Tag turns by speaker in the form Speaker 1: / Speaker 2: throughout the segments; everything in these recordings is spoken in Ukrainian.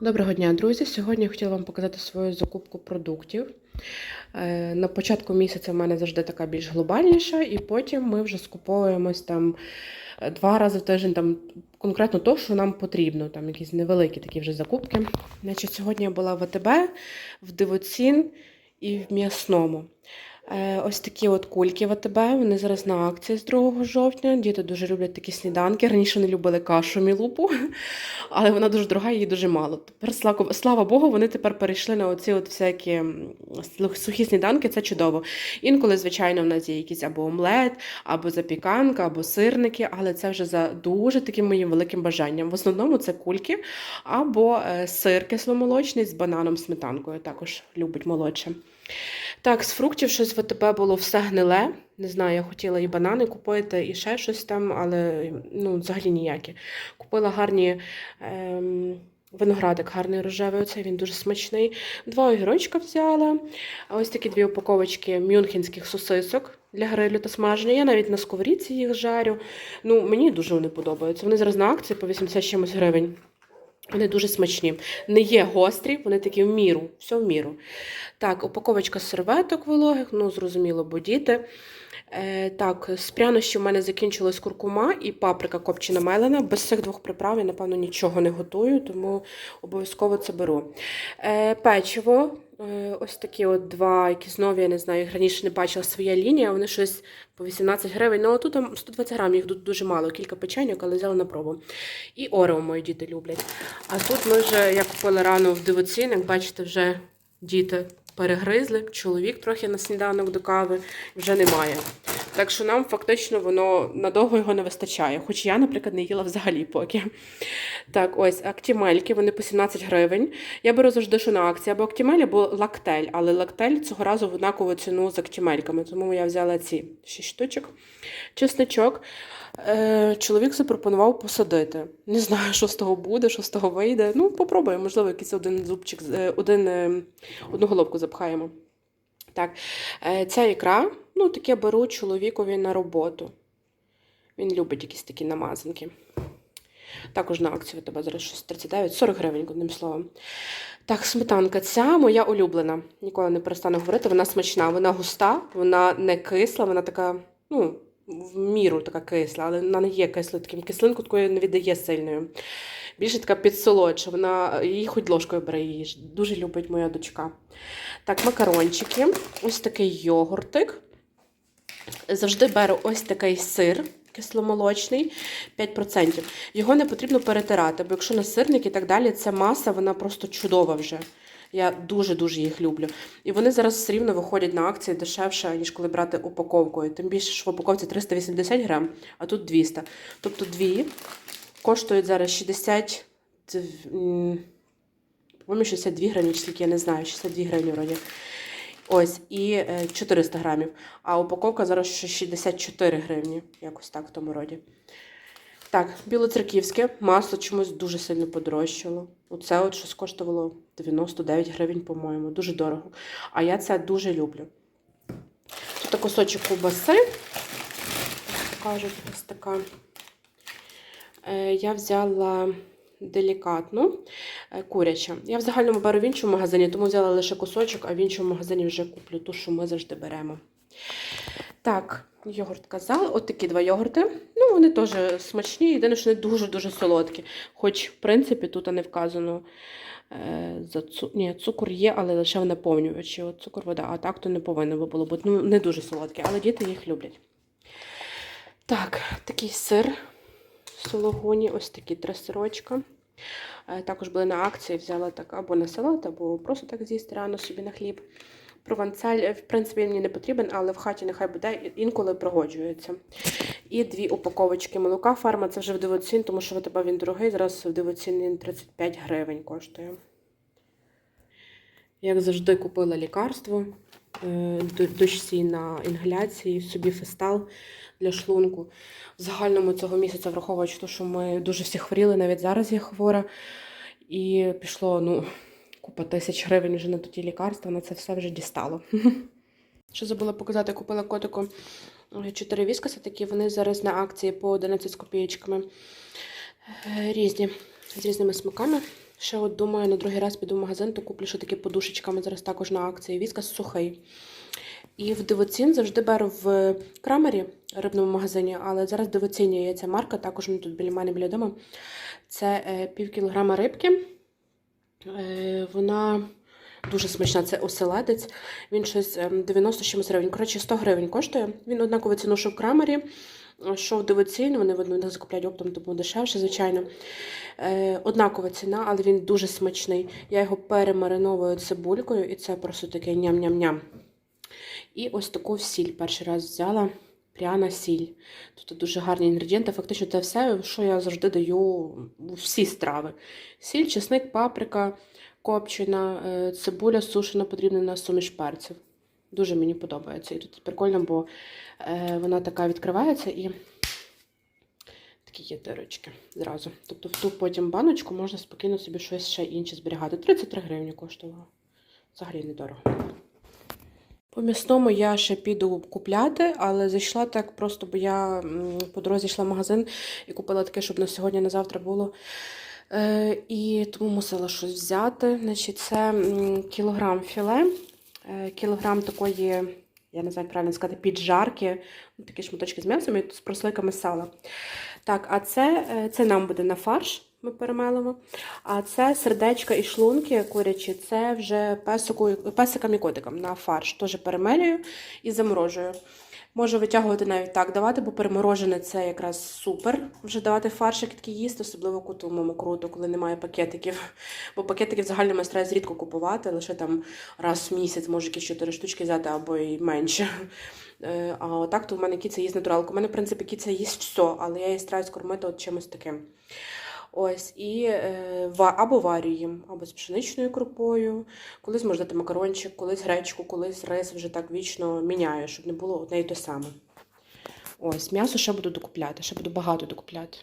Speaker 1: Доброго дня, друзі! Сьогодні я хотіла вам показати свою закупку продуктів. Е, На початку місяця в мене завжди така більш глобальніша, і потім ми вже скуповуємось там е, два рази в тиждень, там конкретно то, що нам потрібно, там якісь невеликі такі вже закупки. Значить, сьогодні я була в АТБ, в Дивоцін і в М'ясному. Е, Ось такі от кульки в АТБ, вони зараз на акції з 2 жовтня. Діти дуже люблять такі сніданки. Раніше не любили кашу мілупу, але вона дуже дорога, її дуже мало. Тепер, слава, Богу, вони тепер перейшли на оці от всякі сухі сніданки, це чудово. Інколи, звичайно, в нас є якийсь або омлет, або запіканка, або сирники, але це вже за дуже таким моїм великим бажанням. В основному це кульки або е, сир кисломолочний з бананом сметанкою. Також любить молодше. Так, з фруктів щось в АТБ було все гниле. Не знаю, я хотіла і банани купити, і ще щось там, але ну, взагалі ніякі. Купила гарні ем, виноградик, гарний рожевий, оцей він дуже смачний. Два огірочка взяла. Ось такі дві упаковочки мюнхенських сосисок для грилю та смаження. Я навіть на сковорідці їх жарю. Ну, мені дуже вони подобаються. Вони зараз на акції по 80 чимось гривень. Вони дуже смачні. Не є гострі, вони такі в міру, все в міру. Так, упаковочка серветок вологих, ну, зрозуміло, бо діти. Е, так, з прянощів в мене закінчилась куркума і паприка копчена мелена. Без цих двох приправ я, напевно, нічого не готую, тому обов'язково це беру. Е, печиво. Е, ось такі от два, які знову, я не знаю, їх раніше не бачила своя лінія, вони щось по 18 гривень. Ну, тут там 120 грамів, їх тут дуже мало, кілька печеньок, але взяла на пробу. І Орео мої діти люблять. А тут ми вже, я купила рано в дивоцін, як бачите, вже діти перегризли, чоловік трохи на сніданок до кави вже немає. Так що нам фактично воно надовго його не вистачає. Хоч я, наприклад, не їла взагалі поки. Так, ось актімельки, вони по 17 гривень. Я беру завжди, що на акції або актімель, або лактель. Але лактель цього разу в однакову ціну з актімельками. Тому я взяла ці 6 штучок. Чесничок. Е, чоловік запропонував посадити. Не знаю, що з того буде, що з того вийде. Ну, попробуємо, можливо, якийсь один зубчик, е, один, е, одну головку запхаємо. Так, ця ікра, ну, таке беру чоловікові на роботу. Він любить якісь такі намазанки. Також на акцію тебе зараз щось 39, 40 гривень, одним словом. Так, сметанка. Ця моя улюблена. Ніколи не перестану говорити. Вона смачна, вона густа, вона не кисла, вона така, ну, в міру така кисла, але вона не є кислою, таким кислинку такою не віддає сильною. Більше така підсолодша, вона її хоч ложкою бере її. Дуже любить моя дочка. Так, макарончики. Ось такий йогуртик. Завжди беру ось такий сир кисломолочний, 5%. Його не потрібно перетирати, бо якщо на сирник і так далі, ця маса, вона просто чудова вже. Я дуже-дуже їх люблю. І вони зараз все рівно виходять на акції дешевше, ніж коли брати упаковкою. Тим більше, що в упаковці 380 грам, а тут 200. Тобто дві коштують зараз 60, по-моєму, 62 гривні, скільки, я не знаю, 62 гривні вроді. Ось, і е, 400 грамів. А упаковка зараз ще 64 гривні, якось так в тому роді. Так, білоцерківське масло чомусь дуже сильно подорожчало. Оце от щось коштувало 99 гривень, по-моєму. Дуже дорого. А я це дуже люблю. Тут кусочок ковбаси. Покажуть, ось така. Е, Я взяла делікатну е, куряча. Я в загальному беру в іншому магазині, тому взяла лише кусочок, а в іншому магазині вже куплю ту, що ми завжди беремо. Так, йогурт казала. От такі два йогурти. Ну, вони теж смачні, єдине, що вони дуже-дуже солодкі. Хоч, в принципі, тут не вказано е, за цу... Ні, цукор є, але лише в наповнювачі. От цукор вода, а так то не повинно би було бути. Ну, не дуже солодкі, але діти їх люблять. Так, такий сир сологуні, ось такі три сирочка. Е, Також були на акції, взяла так або на салат, або просто так з'їсти рано собі на хліб. Провансаль, в принципі, він мені не потрібен, але в хаті нехай буде, інколи пригоджується. І дві упаковочки молока фарма, це вже в дивоцін, тому що в тебе він дорогий, зараз в дивоцін він 35 гривень коштує. Як завжди, купила лікарство е, до- на інгаляції, собі фестал для шлунку. В загальному цього місяця, враховуючи те, що ми дуже всі хворіли, навіть зараз я хвора. І пішло, ну, купа тисяч гривень вже на ті лікарства, на це все вже дістало. Що забула показати, купила котику 4 віскаса, такі вони зараз на акції по 11 з копійочками. Е, Різні, з різними смаками. Ще от думаю, на другий раз піду в магазин, то куплю ще такі подушечками. Зараз також на акції. Віскас сухий. І в дивоцін завжди беру в крамері рибному магазині, але зараз дивоціння є ця марка, також тут біля мене біля дому. Це е, пів кілограма рибки. Е, вона дуже смачна, це оселедець. Він щось ем, 90 чимось гривень. Коротше, 100 гривень коштує. Він однаково ціну, в крамері, що в дивоцін, вони в закупляють оптом, тому дешевше, звичайно. Е, однакова ціна, але він дуже смачний. Я його перемариновую цибулькою, і це просто таке ням-ням-ням. І ось таку сіль перший раз взяла. Пряна сіль. Тут дуже гарні інгредієнти. Фактично, це все, що я завжди даю у всі страви. Сіль, чесник, паприка, копчена, е, цибуля сушена, потрібна на суміш перців. Дуже мені подобається. І тут прикольно, бо е, вона така відкривається і такі є дирочки зразу. Тобто в ту потім баночку можна спокійно собі щось ще інше зберігати. 33 гривні коштувало. Взагалі недорого. По м'ясному я ще піду купляти, але зайшла так просто, бо я по дорозі йшла в магазин і купила таке, щоб на сьогодні, на завтра було. Е, і тому мусила щось взяти. Значить, це кілограм філе, е, кілограм такої, я не знаю, правильно сказати, піджарки, такі шматочки з м'ясом і з прослойками сала. Так, а це, е, це нам буде на фарш. Ми перемелимо. А це сердечка і шлунки курячі, це вже песику, песикам і котикам на фарш. Теж перемелюю і заморожую. Можу витягувати навіть так давати, бо переморожене це якраз супер. Вже давати фаршик такий їсти, особливо кутовому круто, коли немає пакетиків. Бо пакетики взагалі ми стараюсь рідко купувати, лише там раз в місяць, може якісь 4 штучки взяти або й менше. Е, А отак то в мене кіця їсть натуралку. У мене, в принципі, кіця їсть все, але я її стараюсь кормити от чимось таким. Ось, і е, або варю їм, або з пшеничною крупою. Колись можна дати макарончик, колись гречку, колись рис вже так вічно міняю, щоб не було одне і те саме. Ось, м'ясо ще буду докупляти, ще буду багато докупляти.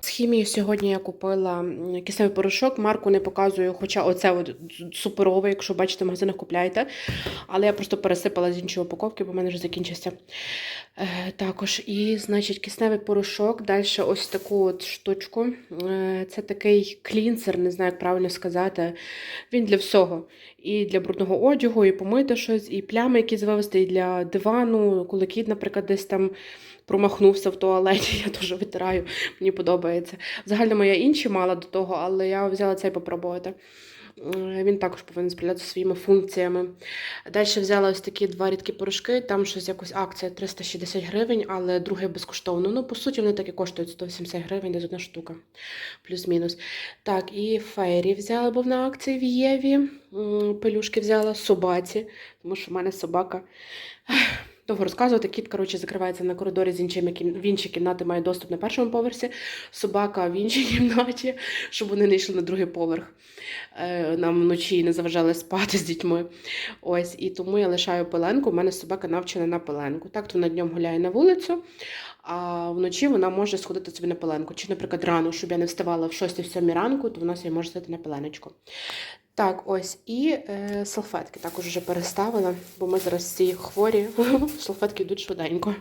Speaker 1: З хімії сьогодні я купила кисневий порошок, марку не показую, хоча оце от суперове, якщо бачите, в магазинах купляйте. Але я просто пересипала з іншої упаковки, бо в мене вже закінчився. Е, також, і, значить, кисневий порошок. Далі ось таку от штучку. Е, це такий клінсер, не знаю, як правильно сказати. Він для всього. І для брудного одягу, і помити щось, і плями якісь вивести, і для дивану, коли кіт, наприклад, десь там промахнувся в туалеті, я дуже витираю, мені подобається. Взагалі я інші мала до того, але я взяла цей попробувати. Е, Він також повинен справлятися своїми функціями. Далі взяла ось такі два рідкі порошки, там щось якось акція 360 гривень, але друге безкоштовно. Ну, по суті, вони так і коштують 180 гривень, десь одна штука, плюс-мінус. Так, і фейрі взяла, був на акції в Єві. Пелюшки взяла собаці, тому що в мене собака. Довго розказувати, кіт, коротше, закривається на коридорі з іншими кім... в інші кімнати має доступ на першому поверсі, собака в іншій кімнаті, щоб вони не йшли на другий поверх. Е, Нам вночі не заважали спати з дітьми. Ось, і тому я лишаю пеленку. У мене собака навчена на пеленку. Так, то вона днем гуляє на вулицю, а вночі вона може сходити собі на пеленку. Чи, наприклад, рано, щоб я не вставала в 6-7 ранку, то вона собі може сидіти на пеленочку. Так, ось і е, салфетки також вже переставила, бо ми зараз всі хворі. Салфетки йдуть швиденько.